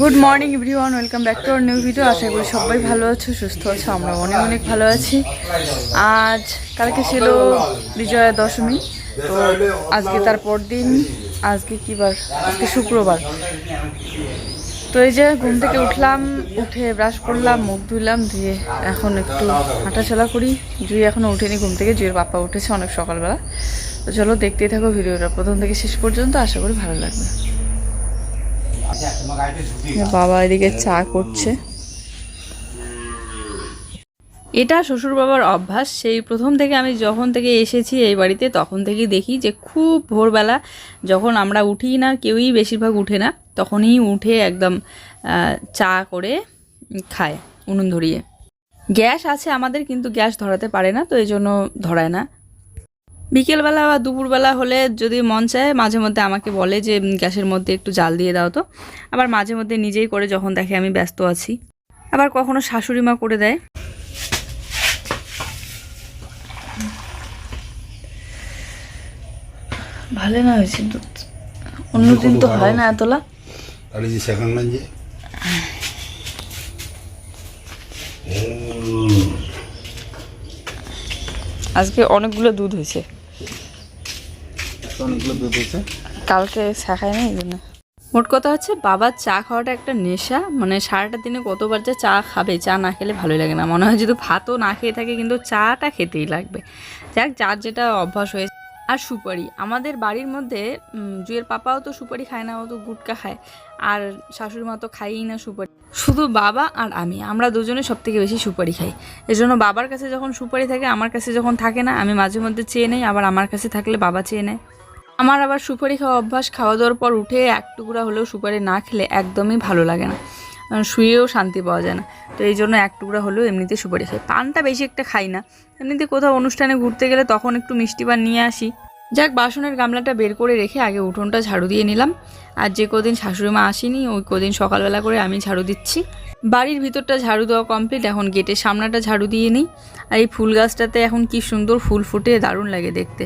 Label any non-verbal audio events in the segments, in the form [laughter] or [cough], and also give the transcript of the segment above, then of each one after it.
Good morning everyone welcome back to our new video আশা করি সবাই ভালো আছো, সুস্থ আছো, আমরা অনেক অনেক ভালো আছি। আজ কালকে ছিল বিজয়া দশমী, তো আজকে তার দিন আজকে কি বার? আজকে শুক্রবার। তো এই যে ঘুম থেকে উঠলাম, উঠে ব্রাশ করলাম, মুখ ধুলাম ধুয়ে এখন একটু হাঁটাচলা করি। জুই এখনও উঠেনি ঘুম থেকে জুইয়ের বাপ্পা উঠেছে অনেক সকালবেলা। তো চলো দেখতেই থাকো, ভিডিওটা প্রথম থেকে শেষ পর্যন্ত, আশা করি ভালো লাগবে। বাবা এদিকে চা করছে। এটা শ্বশুর বাবার অভ্যাস। সেই প্রথম থেকে আমি যখন থেকে এসেছি এই বাড়িতে, তখন থেকেই দেখি যে খুব ভোরবেলা যখন আমরা উঠি না, কেউই বেশিরভাগ উঠে না, তখনই উঠে একদম চা করে খায়, উনুন ধরিয়ে। গ্যাস আছে আমাদের, কিন্তু গ্যাস ধরাতে পারে না, তো এই জন্য ধরায় না। বিকেলবেলা বা দুপুরবেলা হলে যদি মন চায় মাঝে মধ্যে আমাকে বলে যে গ্যাসের মধ্যে একটু জাল দিয়ে দাও তো। আবার মাঝে মধ্যে নিজেই করে যখন দেখে আমি ব্যস্ত আছি। আবার কখনো শাশুড়ি মা করে দেয়। ভালো না হয়েছে দুধ অন্যদিন তো হয় না এতলা। তাহলে যে সেখান যে। আজকে অনেকগুলো দুধ হয়েছে। কালকে শেখায় না এই জন্য। মোট কথা হচ্ছে বাবার চা খাওয়াটা একটা নেশা মানে সারাটা দিনে কতবার যে চা খাবে, চা না খেলে ভালোই লাগে না। মনে হয় যদি ভাতও না খেয়ে থাকে, কিন্তু চাটা খেতেই লাগবে। যাক, যার যেটা অভ্যাস হয়েছে। আর সুপারি, আমাদের বাড়ির মধ্যে জুয়ের পাপাও তো সুপারি খায় না, ও তো গুটকা খায়। আর শাশুড়ি মা তো খাইই না সুপারি। শুধু বাবা আর আমি, আমরা দুজনে সব থেকে বেশি সুপারি খাই। এজন্য বাবার কাছে যখন সুপারি থাকে, আমার কাছে যখন থাকে না, আমি মাঝে মধ্যে চেয়ে নেই, আবার আমার কাছে থাকলে বাবা চেয়ে নেয়। আমার আবার সুপারি খাওয়া অভ্যাস খাওয়া দাওয়ার পর উঠে এক টুকরা হলেও সুপারি না খেলে একদমই ভালো লাগে না। শুয়েও শান্তি পাওয়া যায় না। তো এই জন্য এক টুকরা হলেও এমনিতে সুপারি খাই। পানটা বেশি একটা খাই না। এমনিতে কোথাও অনুষ্ঠানে ঘুরতে গেলে তখন একটু মিষ্টি পান নিয়ে আসি। যাক, বাসনের গামলাটা বের করে রেখে আগে উঠোনটা ঝাড়ু দিয়ে নিলাম। আর যে কদিন শাশুড়ি মা আসেনি, ওই কদিন সকালবেলা করে আমি ঝাড়ু দিচ্ছি। বাড়ির ভিতরটা ঝাড়ু দেওয়া কমপ্লিট এখন গেটের সামনাটা ঝাড়ু দিয়ে নিই। আর এই ফুল গাছটাতে এখন কি সুন্দর ফুল ফুটে, দারুণ লাগে দেখতে।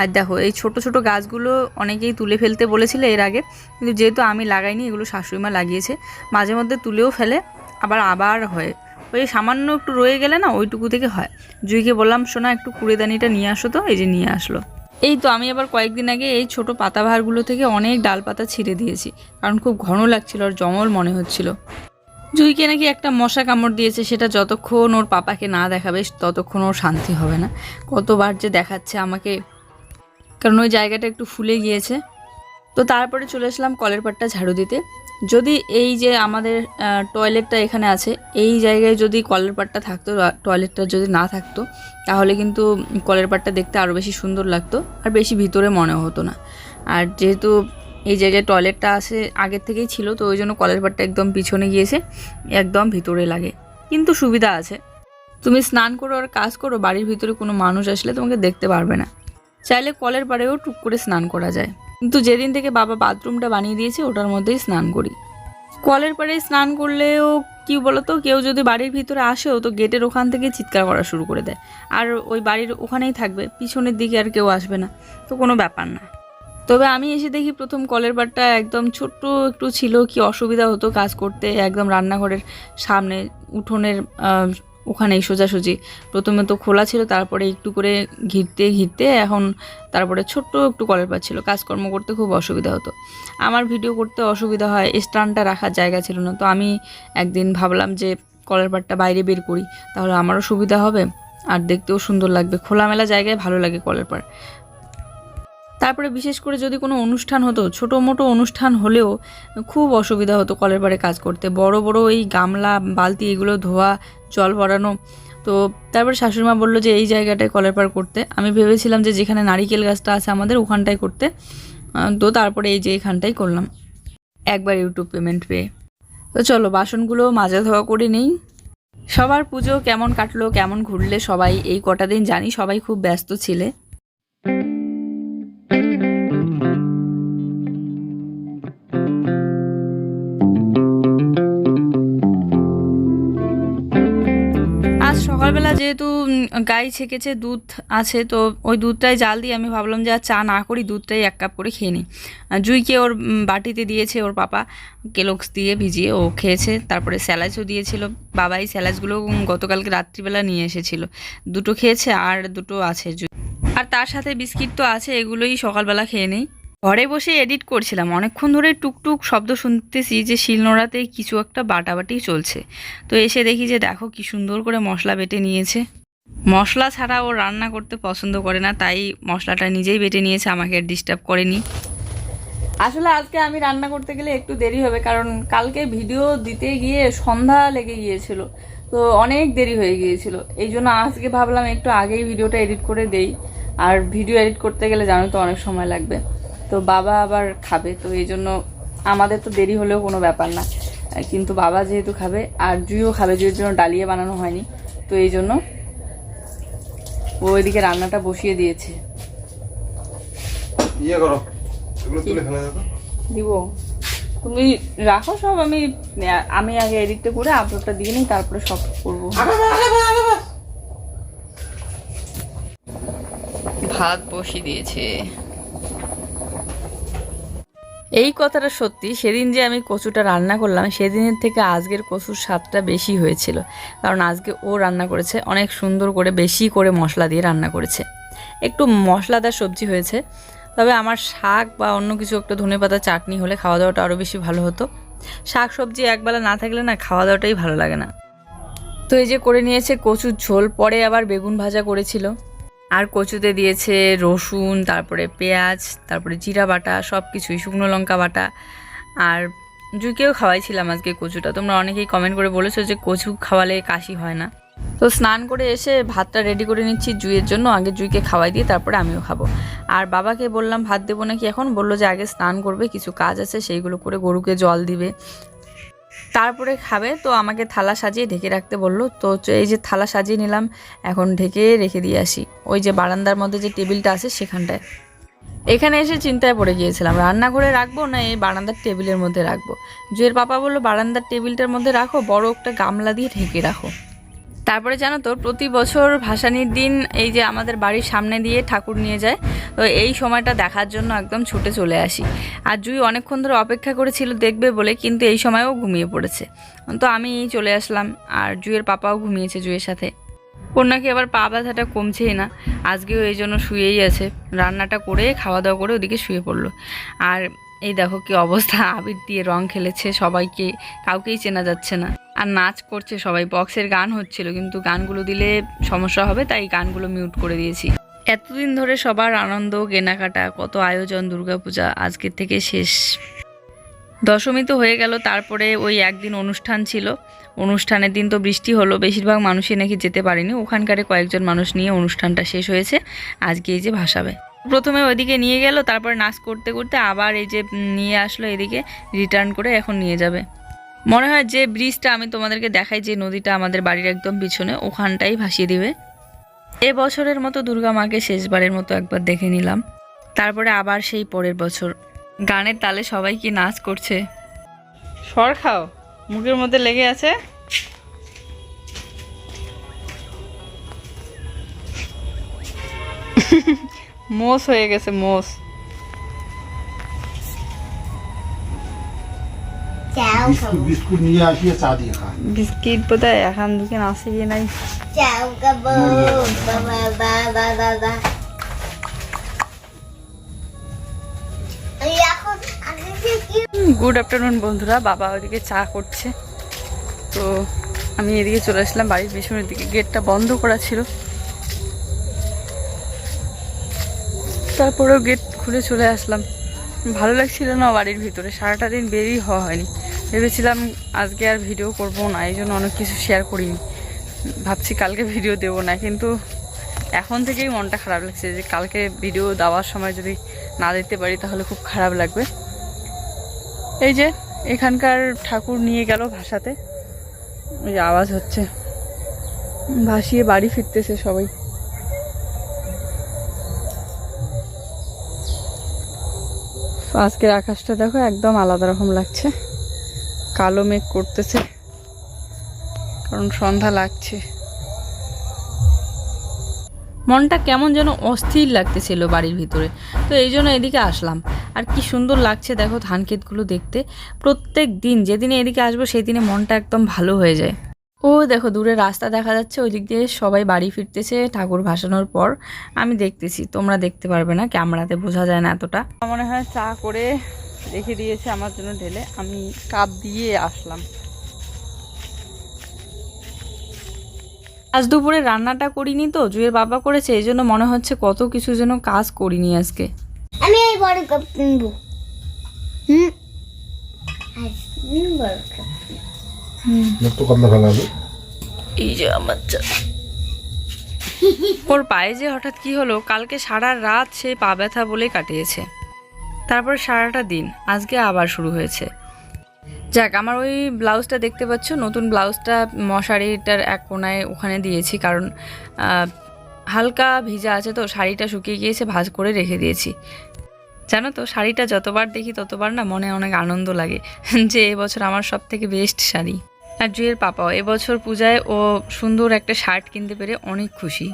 আর দেখো, এই ছোট ছোট গাছগুলো অনেকেই তুলে ফেলতে বলেছিল এর আগে। কিন্তু যেহেতু আমি লাগাইনি, এগুলো শাশুড়ি মা লাগিয়েছে, মাঝে মধ্যে তুলেও ফেলে, আবার আবার হয়। ওই সামান্য একটু রয়ে গেলে না, ওইটুকু থেকে হয়। জুইকে বললাম শোনা একটু কুড়েদানিটা নিয়ে আসো তো, এই যে নিয়ে আসলো। এই তো আমি আবার কয়েকদিন আগে এই ছোট পাতাবাহারগুলো থেকে অনেক ডাল পাতা ছিঁড়ে দিয়েছি, কারণ খুব ঘন লাগছিল আর জমল মনে হচ্ছিল। জুইকে নাকি একটা মশা কামড় দিয়েছে, সেটা যতক্ষণ ওর পাপাকে না দেখাবে, ততক্ষণ ওর শান্তি হবে না। কতবার যে দেখাচ্ছে আমাকে কারণ ওই জায়গাটা একটু ফুলে গিয়েছে। তো তারপরে চলে আসলাম কলের পাটটা ঝাড়ু দিতে। যদি এই যে আমাদের টয়লেটটা এখানে আছে, এই জায়গায় যদি কলের পাটটা থাকতো টয়লেটটা যদি না থাকতো, তাহলে কিন্তু কলের পাটটা দেখতে আরও বেশি সুন্দর লাগতো আর বেশি ভিতরে মনে হতো না। আর যেহেতু এই জায়গায় টয়লেটটা আছে, আগের থেকেই ছিল, তো ওই জন্য কলের পাটটা একদম পিছনে গিয়েছে, একদম ভিতরে লাগে। কিন্তু সুবিধা আছে। তুমি স্নান করো আর কাজ করো, বাড়ির ভিতরে কোনো মানুষ আসলে তোমাকে দেখতে পারবে না। চাইলে কলের পাড়েও টুক করে স্নান করা যায়। কিন্তু যেদিন থেকে বাবা বাথরুমটা বানিয়ে দিয়েছে, ওটার মধ্যেই স্নান করি। কলের পাড়ে স্নান করলেও কি বলতো, কেউ যদি বাড়ির ভিতরে আসেও তো গেটের ওখান থেকে চিৎকার করা শুরু করে দেয়। আর ওই বাড়ির ওখানেই থাকবে, পিছনের দিকে আর কেউ আসবে না, তো কোনো ব্যাপার না। তবে আমি এসে দেখি প্রথম কলের পাড়টা একদম ছোট্ট, একটু ছিল, কি অসুবিধা হতো কাজ করতে, একদম রান্নাঘরের সামনে উঠোনের ওখানেই সোজাসুজি। প্রথমে তো খোলা ছিল, তারপরে একটু করে ঘিরতে ঘিরতে এখন তারপরে ছোট্ট একটু কলের পাড় ছিল। কাজকর্ম করতে খুব অসুবিধা হতো। আমার ভিডিও করতে অসুবিধা হয়, স্ট্যান্ডটা রাখার জায়গা ছিল না। তো আমি একদিন ভাবলাম যে কলের পাটটা বাইরে বের করি, তাহলে আমারও সুবিধা হবে। আর দেখতেও সুন্দর লাগবে। খোলামেলা জায়গায় ভালো লাগে কলের পাড়। তারপরে বিশেষ করে যদি কোনো অনুষ্ঠান হতো, ছোটো মোটো অনুষ্ঠান হলেও খুব অসুবিধা হতো কলের পাড়ে কাজ করতে। বড় বড় এই গামলা, বালতি এগুলো ধোয়া, জল ভরানো। তো তারপর শাশুড়িমা বলল যে, এই জায়গাটায় কলের পাড় করতে। আমি ভেবেছিলাম যে, যেখানে নারিকেল গাছটা আছে আমাদের, ওখানটায় করতে। তো তারপরে এই যে এখানটাই করলাম। একবার ইউটিউব পেমেন্ট পেয়ে। তো চলো, বাসনগুলো মাজা ধোয়া করে নেই। সবার পুজো কেমন কাটলো, কেমন ঘুরলে সবাই, এই কটা দিন জানি সবাই খুব ব্যস্ত ছিলে। সকালবেলা যেহেতু গাই ছেঁকেছে দুধ আছে তো ওই দুধটাই জাল দিয়ে আমি ভাবলাম যে আর চা না করি দুধটাই এক কাপ করে খেয়ে নিই। জুইকে ওর বাটিতে দিয়েছে ওর পাপা কেলক্স দিয়ে ভিজিয়ে ও খেয়েছে। তারপরে স্যালাডসও দিয়েছিল। বাবাই স্যালাডসগুলো উম, গতকালকে রাত্রিবেলা নিয়ে এসেছিল। দুটো খেয়েছে আর দুটো আছে জুই। আর তার সাথে বিস্কিট তো আছে এগুলোই সকালবেলা খেয়ে নেই। ঘরে বসে এডিট করছিলাম। অনেকক্ষণ ধরে টুকটুক শব্দ শুনতেছি যে শিলনোড়াতে কিছু একটা বাটাবাটি চলছে। তো এসে দেখি যে দেখো কি সুন্দর করে মশলা বেটে নিয়েছে। মশলা ছাড়া ও রান্না করতে পছন্দ করে না, তাই মশলাটা নিজেই বেটে নিয়েছে, আমাকে আর ডিস্টার্ব করেনি। আসলে আজকে আমি রান্না করতে গেলে একটু দেরি হবে, কারণ কালকে ভিডিও দিতে গিয়ে সন্ধ্যা লেগে গিয়েছিল। তো অনেক দেরি হয়ে গিয়েছিল। এই জন্য আজকে ভাবলাম একটু আগেই ভিডিওটা এডিট করে দেই। আর ভিডিও এডিট করতে গেলে জানো তো অনেক সময় লাগবে। তো বাবা আবার খাবে তো এই জন্য আমাদের তো দেরি হলেও কোনো ব্যাপার না। কিন্তু বাবা যেহেতু খাবে আর জুইও খাবে জুইয়ের জন্য ডালিয়ে বানানো হয়নি। তো এই জন্য ও ওইদিকে রান্নাটা বসিয়ে দিয়েছে। ইয়ে। দিব। তুমি রাখো সব আমি আমি আগে এডিটটা করে আপলোডটা দিয়ে নিই তারপরে সব করব। ভাত বসিয়ে দিয়েছে। এই কথাটা সত্যি, সেদিন যে আমি কচুটা রান্না করলাম, সেদিনের থেকে আজকের কচুর স্বাদটা বেশি হয়েছিল। কারণ আজকে ও রান্না করেছে, অনেক সুন্দর করে, বেশি করে মশলা দিয়ে রান্না করেছে। একটু মশলাদার সবজি হয়েছে, তবে আমার শাক বা অন্য কিছু একটা ধনেপাতা চাটনি হলে খাওয়া দাওয়াটা আরও বেশি ভালো হতো। শাক সবজি একবেলা না থাকলে না খাওয়া দাওয়াটাই ভালো লাগে না। তো এই যে করে নিয়েছে কচুর ঝোল, পরে আবার বেগুন ভাজা করেছিল। আর কচুতে দিয়েছে রসুন, তারপরে পেঁয়াজ, তারপরে জিরা বাটা সব কিছুই শুকনো লঙ্কা বাটা। আর জুইকেও খাওয়াইছিলাম আজকে কচুটা। তোমরা অনেকেই কমেন্ট করে বলেছ যে কচু খাওয়ালে কাশি হয় না। তো স্নান করে এসে ভাতটা রেডি করে নিচ্ছি জুইয়ের জন্য। আগে জুইকে খাওয়াই দিয়ে তারপরে আমিও খাব। আর বাবাকে বললাম, ভাত দেবো নাকি এখন? বলল যে আগে স্নান করবে, কিছু কাজ আছে, সেইগুলো করে গরুকে জল দিবে। তারপরে খাবে। তো আমাকে থালা সাজিয়ে ঢেকে রাখতে বলল, তো এই যে থালা সাজিয়ে নিলাম, এখন ঢেকে রেখে দিয়ে আসি। ওই যে বারান্দার মধ্যে যে টেবিলটা আছে সেখানটায়। এখানে এসে চিন্তায় পড়ে গিয়েছিলাম, রান্নাঘরে রাখব না এই বারান্দার টেবিলের মধ্যে রাখব? জুয়ের পাপা বলল, বারান্দার টেবিলটার মধ্যে রাখো, বড় একটা গামলা দিয়ে ঢেকে রাখো। তারপরে জানো তো, প্রতি বছর ভাসানির দিন এই যে আমাদের বাড়ির সামনে দিয়ে ঠাকুর নিয়ে যায়, তো এই সময়টা দেখার জন্য একদম ছুটে চলে আসি। আর জুই অনেকক্ষণ ধরে অপেক্ষা করেছিল দেখবে বলে, কিন্তু এই সময়ও ঘুমিয়ে পড়েছে। তো আমি এই চলে আসলাম, আর জুয়ের পাপাও ঘুমিয়েছে জুয়ের সাথে। নাকি আবার পা ব্যথাটা কমছেই না, আজকেও এই জন্য শুয়েই আছে। রান্নাটা করে খাওয়া দাওয়া করে ওদিকে শুয়ে পড়ল। আর এই দেখো কি অবস্থা, আবির দিয়ে রং খেলেছে সবাইকে, কাউকেই চেনা যাচ্ছে না। আর নাচ করছে সবাই। বক্সের গান হচ্ছিল, কিন্তু গানগুলো দিলে সমস্যা হবে, তাই গানগুলো মিউট করে দিয়েছি। এতদিন ধরে সবার আনন্দ, কেনাকাটা, কত আয়োজন, দুর্গাপূজা, আজকের থেকে শেষ। দশমী তো হয়ে গেল, তারপরে ওই একদিন অনুষ্ঠান ছিল। অনুষ্ঠানের দিন তো বৃষ্টি হলো, বেশিরভাগ মানুষই নাকি যেতে পারেনি। ওখানকারে কয়েকজন মানুষ নিয়ে অনুষ্ঠানটা শেষ হয়েছে। আজকে এই যে ভাসাবে। প্রথমে ওইদিকে নিয়ে গেল, তারপরে নাচ করতে করতে আবার এই যে নিয়ে আসলো এদিকে রিটার্ন করে এখন নিয়ে যাবে। মনে হয় যে ব্রিজটা আমি তোমাদেরকে দেখাই যে নদীটা আমাদের বাড়ির একদম পিছনে, ওখানটাই ভাসিয়ে দিবে। এ বছরের মতো দুর্গা মাকে শেষবারের মতো একবার দেখে নিলাম। তারপরে আবার সেই পরের বছর। গানের তালে সবাই কি নাচ করছে? সর খাও, মুখের মধ্যে লেগে আছে। [laughs] মোষ হয়ে গেছে, মোষ। বিস্কুট বিস্কুট নিয়ে আসিয়ে চা দিয়ে খা। বিস্কিট বোধহয় এখন দুকে আসে গিয়ে নাই। কি গুড আফটারনুন বন্ধুরা বাবা ওদিকে চা করছে। তো আমি এদিকে চলে আসলাম বাড়ির পিছনের দিকে। গেটটা বন্ধ করা ছিল। তারপরেও গেট খুলে চলে আসলাম। ভালো লাগছিল না বাড়ির ভিতরে সারাটা দিন বেরিয়ে হওয়া হয়নি। ভেবেছিলাম আজকে আর ভিডিও করব না, এই জন্য অনেক কিছু শেয়ার করিনি। ভাবছি কালকে ভিডিও দেব না, কিন্তু এখন থেকেই মনটা খারাপ লাগছে যে কালকে ভিডিও দেওয়ার সময় যদি না দিতে পারি তাহলে খুব খারাপ লাগবে। এই যে, এখানকার ঠাকুর নিয়ে গেল ভাষাতে ওই যে আওয়াজ হচ্ছে। ভাসিয়ে বাড়ি ফিরতেছে সবাই। আজকের আকাশটা দেখো একদম আলাদা রকম লাগছে। কালো মেঘ করতেছে। কারণ সন্ধ্যা লাগছে। মনটা কেমন যেন অস্থির লাগতেছিল বাড়ির ভিতরে। তো এই জন্য এদিকে আসলাম। আর কি সুন্দর লাগছে দেখো ধান ক্ষেতগুলো দেখতে। প্রত্যেক দিন যেদিনে এদিকে আসব সেই দিনে মনটা একদম ভালো হয়ে যায়। ও দেখো দূরে রাস্তা দেখা যাচ্ছে ওই দিক দিয়ে সবাই বাড়ি ফিরতেছে ঠাকুর ভাসানোর পর। আমি দেখতেছি, তোমরা দেখতে পারবে না, ক্যামেরাতে বোঝা যায় না এতটা। মনে হয় চা করে রেখে দিয়েছে আমার জন্য ঢেলে। আমি কাপ দিয়ে আসলাম। আজ দুপুরে রান্নাটা করিনি তো জুয়ের বাবা করেছে এই জন্য মনে হচ্ছে কত কিছু যেন কাজ করিনি আজকে। আমি এই বড় কাপ কিনবো। হুম? বড় কাপ একটু কাতলা ফেলা হবে। এই যে আমার ওর পায়ে যে হঠাৎ কি হলো কালকে সারা রাত সে পা ব্যথা বলে কাটিয়েছে। তারপর সারাটা দিন, আজকে আবার শুরু হয়েছে। যাক, আমার ওই ব্লাউজটা দেখতে পাচ্ছ, নতুন ব্লাউজটা মশারিটার এক কোনায় ওখানে দিয়েছি, কারণ হালকা ভিজা আছে তো, শাড়িটা শুকিয়ে গিয়েছে, ভাঁজ করে রেখে দিয়েছি। জানো তো, শাড়িটা যতবার দেখি ততবার না মনে অনেক আনন্দ লাগে, যে এবছর আমার সব থেকে বেস্ট শাড়ি। আর জুয়ের পাপাও এবছর পূজায় ও সুন্দর একটা শার্ট কিনতে পেরে অনেক খুশি।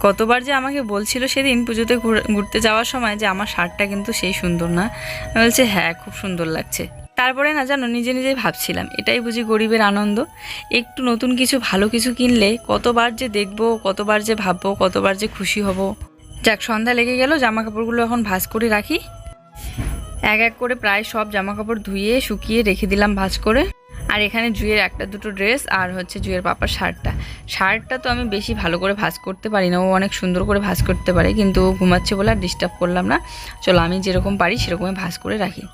কতবার যে আমাকে বলছিল সেদিন পুজোতে ঘুর- ঘুরতে যাওয়ার সময় যে আমার শার্টটা কিন্তু সেই সুন্দর না। আমি বলছি হ্যাঁ খুব সুন্দর লাগছে। তারপরে না জানো, নিজে নিজেই ভাবছিলাম, এটাই বুঝি গরিবের আনন্দ। একটু নতুন কিছু, ভালো কিছু কিনলে কতবার যে দেখব, কতবার যে ভাববো, কতবার যে খুশি হব। যাক, সন্ধ্যা লেগে গেল জামা কাপড়গুলো এখন ভাঁজ করে রাখি। এক এক করে প্রায় সব জামা কাপড় ধুয়ে, শুকিয়ে রেখে দিলাম ভাঁজ করে। আর এখানে জুয়ের একটা দুটো ড্রেস আর হচ্ছে জুয়ের পাপার শার্টটা। শার্টটা তো আমি বেশি ভালো করে ভাঁজ করতে পারি না, ও অনেক সুন্দর করে ভাঁজ করতে পারে, কিন্তু ঘুমাচ্ছে বলে আর ডিস্টার্ব করলাম না। চলো আমি যেরকম পারি সেরকমই ভাঁজ করে রাখি।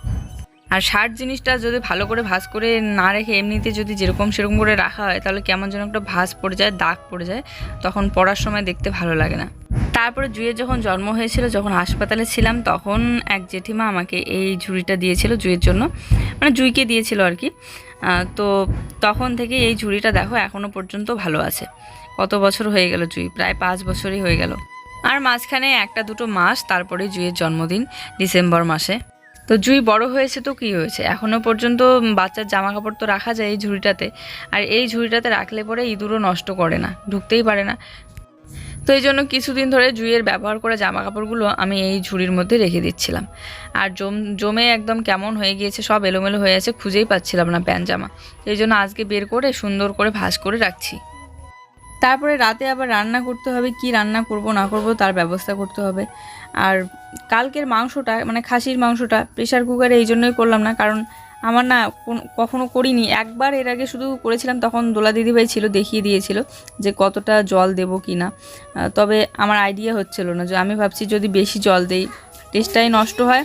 আর শার্ট জিনিসটা যদি ভালো করে ভাঁজ করে না রেখে এমনিতে যদি যেরকম সেরকম করে রাখা হয়, তাহলে কেমন যেন একটা ভাঁজ পড়ে যায়, দাগ পড়ে যায়, তখন পরার সময় দেখতে ভালো লাগে না। তারপরে জুয়ের যখন জন্ম হয়েছিল, যখন হাসপাতালে ছিলাম, তখন এক জেঠিমা আমাকে এই ঝুড়িটা দিয়েছিল জুয়ের জন্য। মানে জুইকে দিয়েছিল আর কি। তো তখন থেকে এই ঝুড়িটা দেখো এখনও পর্যন্ত ভালো আছে। কত বছর হয়ে গেল জুই, প্রায় পাঁচ বছরই হয়ে গেল। আর মাঝখানে একটা দুটো মাস, তারপরে জুইয়ের জন্মদিন, ডিসেম্বর মাসে। তো জুই বড় হয়েছে তো কি হয়েছে? এখনও পর্যন্ত বাচ্চার জামা কাপড় তো রাখা যায় এই ঝুড়িটাতে। আর এই ঝুড়িটাতে রাখলে পরে ইঁদুরও নষ্ট করে না, ঢুকতেই পারে না। তো এই জন্য কিছুদিন ধরে জুইয়ের ব্যবহার করা জামা কাপড়গুলো আমি এই ঝুড়ির মধ্যে রেখে দিচ্ছিলাম। আর জম, জমে একদম কেমন হয়ে গিয়েছে সব এলোমেলো হয়ে আছে, খুঁজেই পাচ্ছিলাম না প্যান্ট জামা। এই জন্য আজকে বের করে সুন্দর করে ভাঁজ করে রাখছি। তারপরে রাতে আবার রান্না করতে হবে, কি রান্না করব, না করব তার ব্যবস্থা করতে হবে। আর কালকের মাংসটা মানে খাসির মাংসটা প্রেশার কুকারে এই জন্যই করলাম না, কারণ আমার না কখনো করিনি। একবার এর আগে শুধু করেছিলাম, তখন দোলা দিদিভাই ছিল, দেখিয়ে দিয়েছিল যে কতটা জল দেব কি না তবে আমার আইডিয়া হচ্ছিল না যে আমি ভাবছি যদি বেশি জল দেই টেস্টটাই নষ্ট হয়।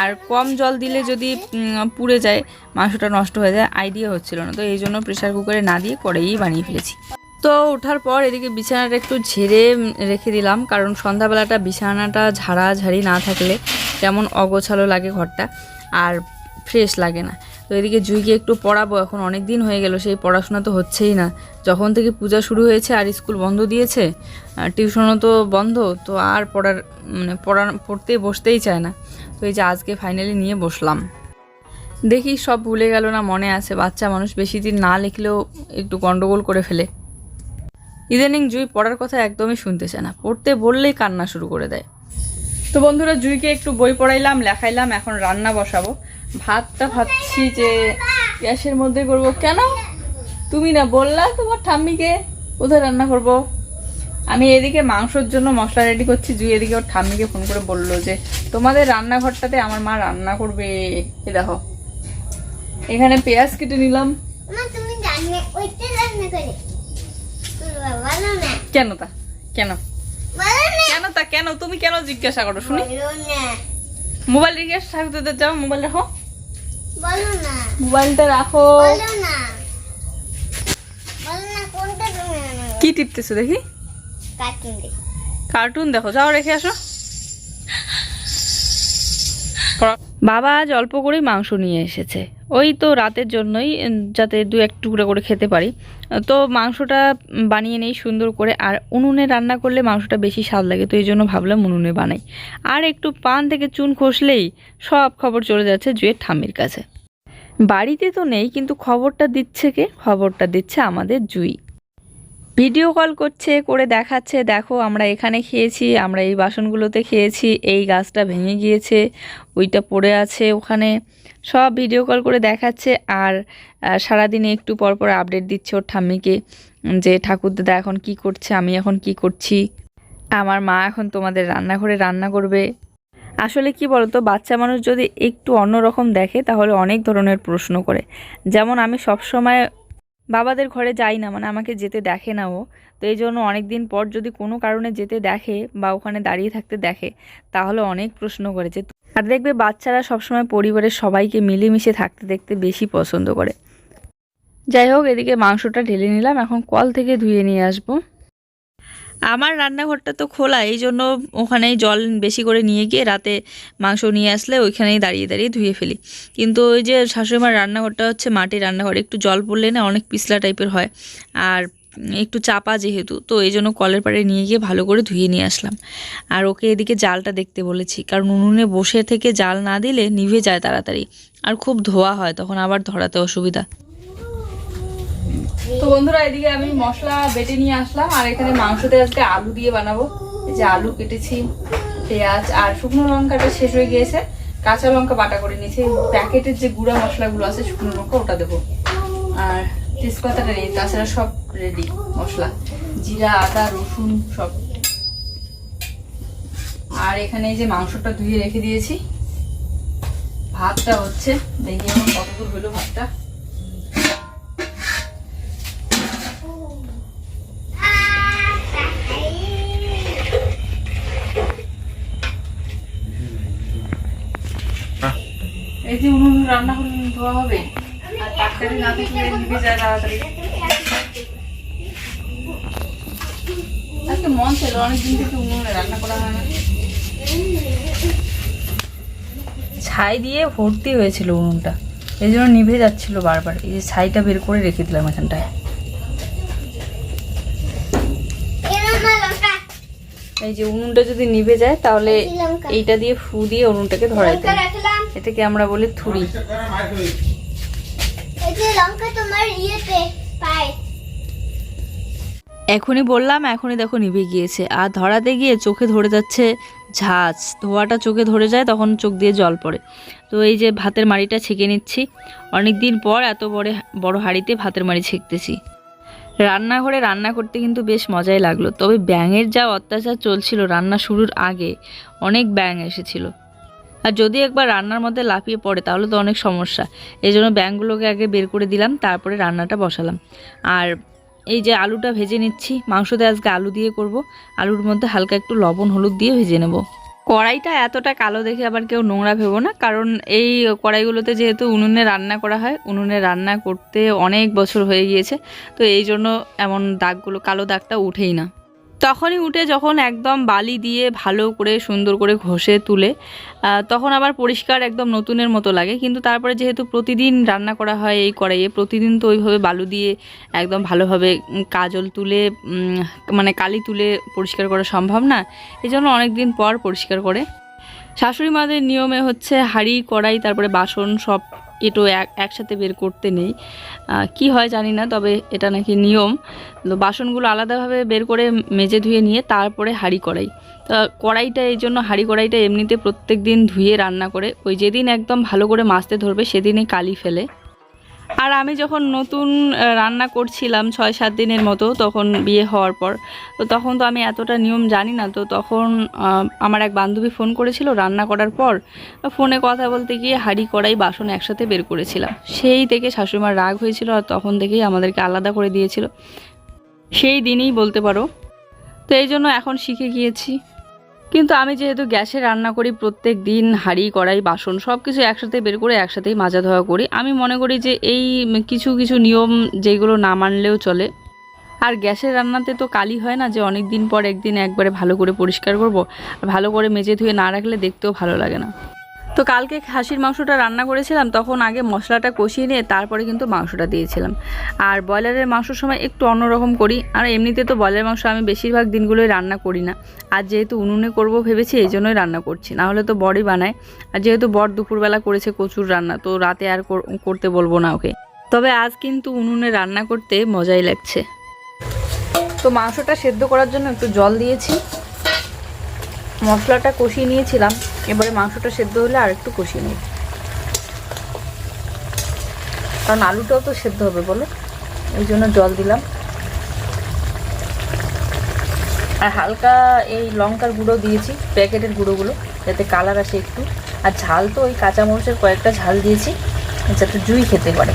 আর কম জল দিলে যদি পুড়ে যায়, মাংসটা নষ্ট হয়ে যায় আইডিয়া হচ্ছিল না। তো এই জন্য প্রেশার কুকারে না দিয়ে কড়াইই বানিয়ে ফেলেছি। তো ওঠার পর এদিকে বিছানাটা একটু ঝেড়ে রেখে দিলাম। কারণ সন্ধ্যাবেলাটা বিছানাটা ঝাড়াঝাড়ি না থাকলে কেমন অগোছালো লাগে ঘরটা। আর ফ্রেশ লাগে না। তো এদিকে জুইকে একটু পড়াবো, এখন অনেক দিন হয়ে গেল, সেই পড়াশোনা তো হচ্ছেই না। যখন থেকে পূজা শুরু হয়েছে আর স্কুল বন্ধ দিয়েছে আর টিউশনও তো বন্ধ, তো আর পড়ার মানে পড়া পড়তে বসতেই চায় না। তো এই যে আজকে ফাইনালি নিয়ে বসলাম। দেখি সব ভুলে গেল না, মনে আছে, বাচ্চা মানুষ বেশি দিন না লিখলেও একটু গন্ডগোল করে ফেলে। ইদানিং জুই পড়ার কথা একদমই শুনতে চায় না, পড়তে বললেই কান্না শুরু করে দেয়। তো বন্ধুরা, জুইকে একটু বই পড়াইলাম, লেখাইলাম, এখন রান্না বসাবো। ভাতটা ভাবছি যে গ্যাসের মধ্যে করব। কেন? তুমি না বললা তোমার ঠাম্মিকে কোথায় রান্না করব? আমি এদিকে মাংসর জন্য মশলা রেডি করছি জুই এদিকে ওর ঠাম্মিকে ফোন করে বলল যে তোমাদের রান্নাঘরটাতে আমার মা রান্না করবে। এ দেখো এখানে পেঁয়াজ কেটে নিলাম। কেন তা? কেন? কেন তা? কেন? তুমি কেন জিজ্ঞাসা করো শুনি। মোবাইল রেখে থাকতে যাও মোবাইল রাখো। বলো না। মোবাইলটা রাখো। বলো না। বলো না কোনটা তুমি কি টিপতেছো দেখি? কার্টুন দেখি। কার্টুন দেখো যাও রেখে আসো। বাবা আজ অল্প করেই মাংস নিয়ে এসেছে। ওই তো রাতের জন্যই যাতে দু এক টুকরো করে খেতে পারি। তো মাংসটা বানিয়ে নেই সুন্দর করে। আর উনুনে রান্না করলে মাংসটা বেশি স্বাদ লাগে, তো এই জন্য ভাবলাম উনুনে বানাই। আর একটু পান থেকে চুন খসলেই সব খবর চলে যাচ্ছে জুয়ের ঠামির কাছে। বাড়িতে তো নেই, কিন্তু খবরটা দিচ্ছে কে? খবরটা দিচ্ছে আমাদের জুই। ভিডিও কল করছে, করে দেখাচ্ছে, দেখো আমরা এখানে খেয়েছি, আমরা এই বাসনগুলোতে খেয়েছি, এই গাছটা ভেঙে গিয়েছে, ওইটা পড়ে আছে ওখানে। সব ভিডিও কল করে দেখাচ্ছে আর সারাদিনে একটু পর পর আপডেট দিচ্ছে ওর ঠাম্মিকে যে, ঠাকুর দাদা এখন কি করছে? আমি এখন কি করছি? আমার মা এখন তোমাদের রান্নাঘরে রান্না করবে। আসলে কি বলতো, বাচ্চা মানুষ যদি একটু অন্যরকম দেখে তাহলে অনেক ধরনের প্রশ্ন করে। যেমন আমি সব সময় বাবাদের ঘরে যাই না মানে আমাকে যেতে দেখে না ও। তো এই জন্য অনেক দিন পর যদি কোনো কারণে যেতে দেখে বা ওখানে দাঁড়িয়ে থাকতে দেখে, তাহলে অনেক প্রশ্ন করেছে। আর দেখবে বাচ্চারা সবসময় পরিবারের সবাইকে মিলেমিশে থাকতে দেখতে বেশি পছন্দ করে। যাই হোক, এদিকে মাংসটা ঢেলে নিলাম, এখন কল থেকে ধুয়ে নিয়ে আসব। আমার রান্নাঘরটা তো খোলা, এই জন্য ওখানেই জল বেশি করে নিয়ে গিয়ে রাতে মাংস নিয়ে আসলে ওইখানেই দাঁড়িয়ে দাঁড়িয়ে ধুয়ে ফেলি। কিন্তু ওই যে শাশুড়িমার রান্নাঘরটা হচ্ছে মাটির রান্নাঘর, একটু জল পড়লে না অনেক পিছলা টাইপের হয়। আর একটু চাপা যেহেতু, তো এই জন্য কলের পাড়ে নিয়ে গিয়ে ভালো করে ধুয়ে নিয়ে আসলাম। আর ওকে এদিকে জালটা দেখতে বলেছি, কারণ উনুনে বসে থেকে জাল না দিলে নিভে যায় তাড়াতাড়ি। আর খুব ধোয়া হয়, তখন আবার ধরাতে অসুবিধা। তো বন্ধুরা, এদিকে আমি মশলা বেটে নিয়ে আসলাম, আর এখানে মাংসতে আজকে আলু দিয়ে বানাবো। যে আলু কেটেছি, পেঁয়াজ আর শুকনো লঙ্কাটা শেষ হয়ে গিয়েছে। কাঁচা লঙ্কা বাটা করে নিয়েছি। প্যাকেটের যে গুঁড়া মশলাগুলো আছে, শুকনো লঙ্কা, ওটা দেবো। আর তেজপাতাটা নেই তাছাড়া সব রেডি মশলা। জিরা, আদা, রসুন, সব। আর এখানে যে মাংসটা ধুয়ে রেখে দিয়েছি। ভাতটা হচ্ছে, দেখি এখন কতদূর হলো ভাতটা। এই যে উনুন রান্না করে ধোয়া হবে আর না থাকলে নিভে যায় তাড়াতাড়ি। আজকে মন ছিল অনেকদিন থেকে উনুনে রান্না করা হয় না। ছাই দিয়ে ভর্তি হয়েছিল উনুনটা এই জন্য নিভে যাচ্ছিল বারবার। এই যে ছাইটা বের করে রেখে দিলাম এখানটায়। এই যে উনুনটা যদি নিভে যায় তাহলে এইটা দিয়ে ফু দিয়ে উনুনটাকে ধরাই দেয় এটাকে আমরা বলি থুরি। এই যে লঙ্কা তোমার ইয়েতে পায়। এখনই বললাম এখনই দেখো নিভে গিয়েছে। আর ধরাতে গিয়ে চোখে ধরে যাচ্ছে ঝাঁজ। ধোয়াটা চোখে ধরে যায় তখন চোখ দিয়ে জল পড়ে। তো এই যে ভাতের মাড়িটা ছেঁকে নিচ্ছি। অনেক দিন পর এত বড় বড় হাঁড়িতে ভাতের মাড়ি ছেঁকতেছি। রান্নাঘরে রান্না করতে কিন্তু বেশ মজাই লাগল। তবে ব্যাঙের যা অত্যাচার চলছিল রান্না শুরুর আগে অনেক ব্যাঙ এসেছিল। আর যদি একবার রান্নার মধ্যে লাফিয়ে পড়ে, তাহলে তো অনেক সমস্যা। এই জন্য ব্যাঙগুলোকে আগে বের করে দিলাম, তারপরে রান্নাটা বসালাম। আর এই যে আলুটা ভেজে নিচ্ছি, মাংসতে আজকে আলু দিয়ে করব। আলুর মধ্যে হালকা একটু লবণ, হলুদ দিয়ে ভেজে নেব। কড়াইটা এতটা কালো দেখে আবার কেউ নোংরা ভেবো না, কারণ এই কড়াইগুলোতে যেহেতু উনুনে রান্না করা হয়, উনুনে রান্না করতে অনেক বছর হয়ে গিয়েছে, তো এই জন্য এমন দাগগুলো, কালো দাগটা উঠেই না। তখনই উঠে যখন একদম বালি দিয়ে ভালো করে সুন্দর করে ঘষে তুলে তখন আবার পরিষ্কার একদম নতুনের মতো লাগে। কিন্তু তারপরে যেহেতু প্রতিদিন রান্না করা হয় এই কড়াইয়ে, প্রতিদিন তো ওইভাবে বালু দিয়ে একদম ভালোভাবে কাজল তুলে মানে কালি তুলে পরিষ্কার করা সম্ভব না এই জন্য অনেক দিন পর পরিষ্কার করে। শাশুড়ি মাদের নিয়মে হচ্ছে হাঁড়ি কড়াই, তারপরে বাসন সব এটো এক একসাথে বের করতে নেই। কি হয় জানি না, তবে এটা নাকি নিয়ম। তো বাসনগুলো আলাদাভাবে বের করে মেজে ধুয়ে নিয়ে তারপরে হাঁড়ি কড়াই। তা কড়াইটা, এই জন্য হাঁড়ি কড়াইটা এমনিতে প্রত্যেক দিন ধুয়ে রান্না করে। ওই যেদিন একদম ভালো করে মাছতে ধরবে, সেদিনই কালি ফেলে। আর আমি যখন নতুন রান্না করছিলাম ছয় সাত দিনের মতো তখন বিয়ে হওয়ার পর, তো তখন তো আমি এতটা নিয়ম জানি না, তো তখন আমার এক বান্ধবী ফোন করেছিল রান্না করার পর, ফোনে কথা বলতে গিয়ে হাঁড়ি, কড়াই, বাসন একসাথে বের করেছিলাম। সেই থেকে শাশুড়িমার রাগ হয়েছিল আর তখন থেকেই আমাদেরকে আলাদা করে দিয়েছিল। সেই দিনই বলতে পারো। তো এই জন্য এখন শিখে গিয়েছি। কিন্তু আমি যেহেতু গ্যাসে রান্না করি, প্রত্যেক দিন হাঁড়ি, কড়াই, বাসন সব কিছু একসাথে বের করে একসাথেই মাজা ধোয়া করি। আমি মনে করি যে এই কিছু কিছু নিয়ম যেগুলো না মানলেও চলে। আর গ্যাসের রান্নাতে তো কালি হয় না যে অনেক দিন পর একদিন একবারে ভালো করে পরিষ্কার করব। ভালো করে মেজে ধুয়ে না রাখলে দেখতেও ভালো লাগে না। তো কালকে খাসির মাংসটা রান্না করেছিলাম, তখন আগে মশলাটা কষিয়ে নিয়ে তারপরে কিন্তু মাংসটা দিয়েছিলাম। আর ব্রয়লারের মাংসর সময় একটু অন্যরকম করি, আর এমনিতে তো ব্রয়লার মাংস আমি বেশিরভাগ দিনগুলোই রান্না করি না। আর যেহেতু উনুনে করব ভেবেছি, এই জন্যই রান্না করছি, না হলে তো বড়ই বানায়। আর যেহেতু বর দুপুরবেলা করেছে কচুর রান্না, তো রাতে আর কর- করতে বলব না ওকে। তবে আজ কিন্তু উনুনে রান্না করতে মজাই লাগছে। তো মাংসটা সেদ্ধ করার জন্য একটু জল দিয়েছি। মশলাটা কষিয়ে নিয়েছিলাম। এবারে মাংসটা সেদ্ধ হলে আর একটু কষিয়ে নিই। কারণ আলুটাও তো সেদ্ধ হবে, বলো? এই জন্য জল দিলাম। আর হালকা এই লঙ্কার গুঁড়ো দিয়েছি, প্যাকেটের গুঁড়োগুলো, যাতে কালার আসে একটু। আর ঝাল তো ওই কাঁচা মরিচের কয়েকটা ঝাল দিয়েছি, যাতে জুই খেতে পারে।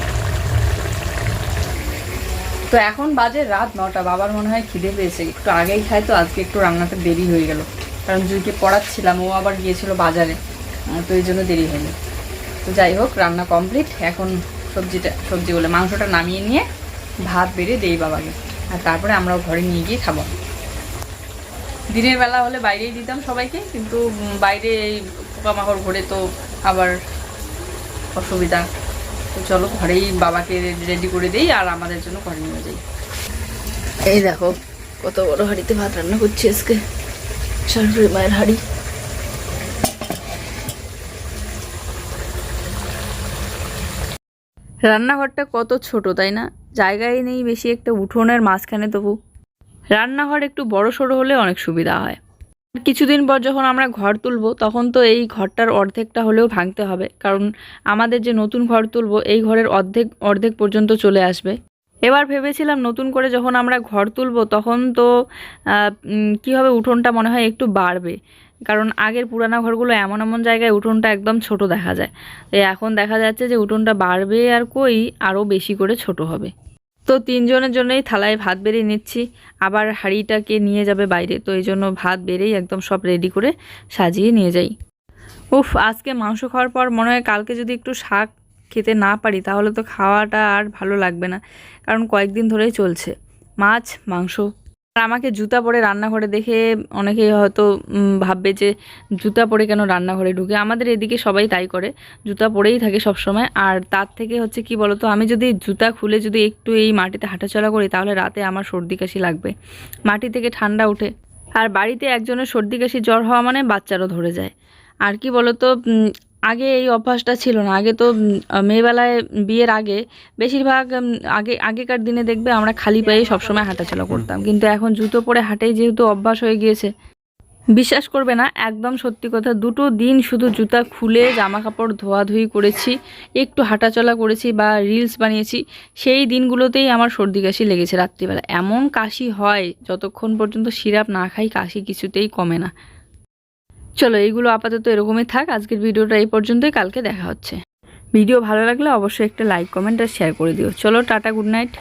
তো এখন বাজে রাত নটা, বাবার মনে হয় খিদে পেয়েছে। একটু আগেই খায় তো, আজকে একটু রান্নাতে দেরি হয়ে গেল। কারণ জুইকে পড়াচ্ছিলাম, ও আবার গিয়েছিল বাজারে তো এই জন্য দেরি হয়নি তো যাই হোক, রান্না কমপ্লিট এখন সবজিটা, সবজি বলে মাংসটা নামিয়ে নিয়ে ভাত বেড়ে দেই বাবাকে। আর তারপরে আমরাও ঘরে নিয়ে গিয়ে খাব। দিনের বেলা হলে বাইরেই দিতাম সবাইকে, কিন্তু বাইরে এই পোকামাকড় ঘরে তো আবার অসুবিধা। তো চলো ঘরেই বাবাকে রেডি করে দেই আর আমাদের জন্য ঘরে নিয়ে যাই। এই দেখো, কত বড় হাঁড়িতে ভাত রান্না করছি আজকে। রান্নাঘরটা কত ছোট, তাই না? জায়গায় নেই বেশি একটা উঠোনের মাঝখানে, তবু। রান্নাঘর একটু বড় সড়ো হলে অনেক সুবিধা হয়। কিছুদিন পর যখন আমরা ঘর তুলবো, তখন তো এই ঘরটার অর্ধেকটা হলেও ভাঙতে হবে, কারণ আমাদের যে নতুন ঘর তুলবো, এই ঘরের অর্ধেক অর্ধেক পর্যন্ত চলে আসবে। এবার ভেবেছিলাম নতুন করে যখন আমরা ঘর তুলবো তখন তো কী হবে উঠোনটা মনে হয় একটু বাড়বে? কারণ আগের পুরানো ঘরগুলো এমন এমন জায়গায় উঠোনটা একদম ছোট দেখা যায়। তো এখন দেখা যাচ্ছে যে উঠোনটা বাড়বে আর কই আরও বেশি করে ছোট হবে। তো তিনজনের জন্যই থালায় ভাত বেড়ে নিচ্ছি। আবার হাঁড়িটাকে নিয়ে যাবে বাইরে। তো এই জন্য ভাত বেড়েই একদম সব রেডি করে সাজিয়ে নিয়ে যাই। উফ, আজকে মাংস খাওয়ার পর মনে হয় কালকে যদি একটু শাক খেতে না পারি, তাহলে তো খাওয়াটা আর ভালো লাগবে না, কারণ কয়েকদিন ধরেই চলছে। মাছ, মাংস। আর আমাকে জুতা পরে রান্নাঘরে দেখে অনেকেই হয়তো ভাববে যে জুতা পরে কেন রান্নাঘরে ঢুকে? আমাদের এদিকে সবাই তাই করে, জুতা পরেই থাকে সব সময় আর তার থেকে হচ্ছে কি বলতো, আমি যদি জুতা খুলে যদি একটু এই মাটিতে হাঁটাচলা করি, তাহলে রাতে আমার সর্দি কাশি লাগবে। মাটি থেকে ঠান্ডা ওঠে। আর বাড়িতে একজনের সর্দি কাশি জ্বর হওয়া মানে বাচ্চারও ধরে যায়। আর কি বলতো আগে এই অভ্যাসটা ছিল না। আগে তো মেয়েবেলায় বিয়ের আগে বেশিরভাগ আগে, আগেকার দিনে দেখবে আমরা খালি পায়ে সবসময় হাঁটাচলা করতাম। কিন্তু এখন জুতো পরে হাঁটাই যেহেতু অভ্যাস হয়ে গিয়েছে, বিশ্বাস করবে না, একদম সত্যি কথা, দুটো দিন শুধু জুতা খুলে জামা কাপড় ধোয়াধুয়ি করেছি, একটু হাঁটাচলা করেছি বা রিলস বানিয়েছি, সেই দিনগুলোতেই আমার সর্দি কাশি লেগেছে রাত্রিবেলা। এমন কাশি হয়, যতক্ষণ পর্যন্ত সিরাপ না খাই, কাশি কিছুতেই কমে না। চলো এইগুলো আপাতত এরকমই থাক। আজকের ভিডিওটা এই পর্যন্তই। কালকে দেখা হচ্ছে। ভিডিও ভালো লাগলে অবশ্যই একটা লাইক কমেন্ট আর শেয়ার করে দিও। চলো, টাটা গুড নাইট